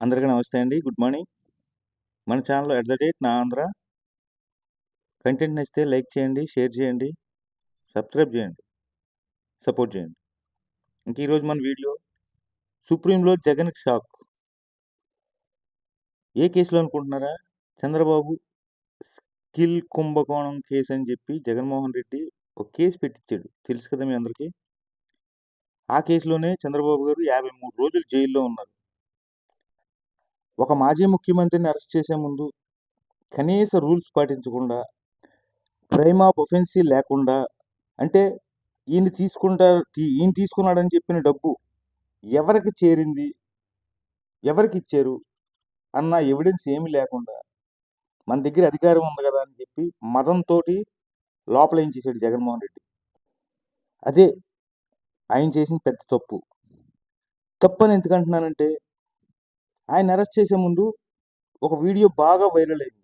అందరికీ నమస్తే అండి. Good morning. మన ఛానల్లో ఎట్ ద డేట్ నా ఆంధ్ర. కంటెంట్ నచ్చితే లైక్ చేయండి, షేర్ చేయండి, సబ్స్క్రైబ్ చేయండి. సపోర్ట్ చేయండి. ఇంక ఈరోజు మన వీడియో సుప్రీంలో జగన్ షాక్. ఏ కేసులో అనుకుంటున్నారా? చంద్రబాబు స్కిల్ కుంభకోణం కేసు అని చెప్పి జగన్మోహన్ రెడ్డి ఒక కేసు పెట్టించాడు. తెలుసు కదా మీ అందరికీ. ఆ కేసులోనే చంద్రబాబు గారు 53 రోజులు జైల్లో ఉన్నారు. ఒక మాజీ ముఖ్యమంత్రిని అరెస్ట్ చేసే ముందు కనీస రూల్స్ పాటించకుండా, క్రైమ్ ఆఫ్ ఒఫెన్సీ లేకుండా అంటే ఈయన తీసుకుంటారు ఈయన తీసుకున్నాడని చెప్పిన డబ్బు ఎవరికి చేరింది? ఎవరికి ఇచ్చారు? అన్న ఎవిడెన్స్ ఏమీ లేకుండా మన దగ్గర అధికారం ఉంది కదా అని చెప్పి మతంతో లోపల ఏం చేశాడు జగన్మోహన్ రెడ్డి. అదే ఆయన చేసిన పెద్ద తప్పు. తప్పు అని ఎందుకు అంటున్నానంటే ఆయన అరెస్ట్ చేసే ముందు ఒక వీడియో బాగా వైరల్ అయింది.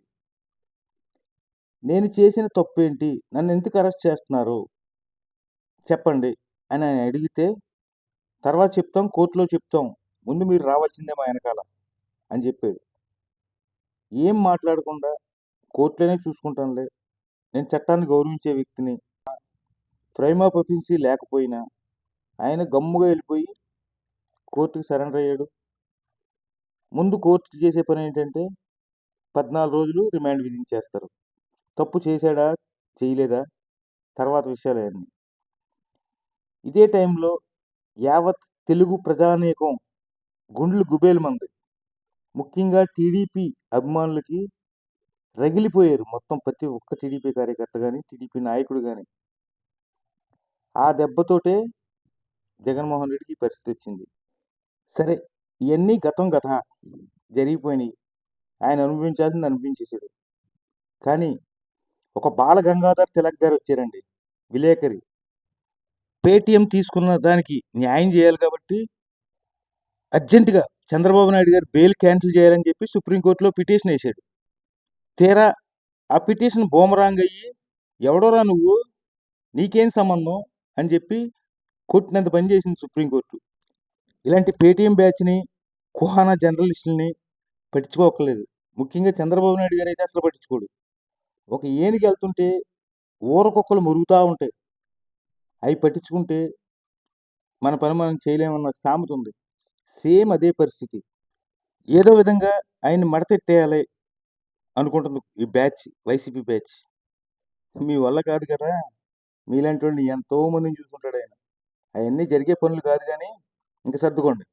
నేను చేసిన తప్పు ఏంటి? నన్ను ఎందుకు అరెస్ట్ చేస్తున్నారు? చెప్పండి అని ఆయన అడిగితే తర్వాత చెప్తాం కోర్టులో చెప్తాం. ముందు మీరు రావాల్సిందే మా వెనకాల అని చెప్పాడు. ఏం మాట్లాడకుండా కోర్టులోనే చూసుకుంటానులే. నేను చట్టాన్ని గౌరవించే వ్యక్తిని. ప్రైమ్ ఆఫ్ ఒఫెన్సీ లేకపోయినా ఆయన గమ్ముగా వెళ్ళిపోయి కోర్టుకి సరెండర్ అయ్యాడు. ముందు కోర్టు చేసే పని ఏంటంటే 14 రోజులు రిమాండ్ విధించేస్తారు. తప్పు చేశాడా? చేయలేదా? తర్వాత విషయాలయన్నీ. ఇదే టైంలో యావత్ తెలుగు ప్రజానీకం గుండెలు గుబేలమంది. ముఖ్యంగా టీడీపీ అభిమానులకి రగిలిపోయారు. మొత్తం ప్రతి ఒక్క టీడీపీ కార్యకర్త కానీ టీడీపీ నాయకుడు కానీ ఆ దెబ్బతోటే జగన్మోహన్ రెడ్డికి పరిస్థితి వచ్చింది. సరే ఇవన్నీ గతం గత. జరిగిపోయినాయి. ఆయన అనుభవించాల్సింది అనిపించేసాడు కానీ ఒక బాల గంగాధర్ తిలక్ గారు వచ్చారండి. విలేకరి. పేటీఎం తీసుకున్న దానికి న్యాయం చేయాలి కాబట్టి అర్జెంటుగా చంద్రబాబు నాయుడు గారు బెయిల్ క్యాన్సిల్ చేయాలని చెప్పి సుప్రీంకోర్టులో పిటిషన్ వేశాడు. తీరా ఆ పిటిషన్ బూమరాంగ్ అయ్యి ఎవడోరా నువ్వు? నీకేం సంబంధం? అని చెప్పి కొట్టినంత పని చేసింది సుప్రీంకోర్టు. ఇలాంటి పేటీఎం బ్యాచ్‌ని, కుహానా జర్నలిస్టుల్ని పట్టించుకోక్కర్లేదు. ముఖ్యంగా చంద్రబాబు నాయుడు గారు అయితే అసలు పట్టించుకోడు. ఒక ఏనుగు వెళ్తుంటే ఊరకొక్కలు మురుగుతూ ఉంటాయి. అవి పట్టించుకుంటే మన పని మనం చేయలేమన్న సామెత ఉంది. సేమ్ అదే పరిస్థితి. ఏదో విధంగా ఆయన్ని మడతెట్టేయాలి అనుకుంటుంది ఈ బ్యాచ్. YCP batch. మీ వల్ల కాదు కదా! వాళ్ళని ఎంతో మందిని ఆయన అవన్నీ జరిగే పనులు కాదు కానీ ఇంకా సర్దుకోండి.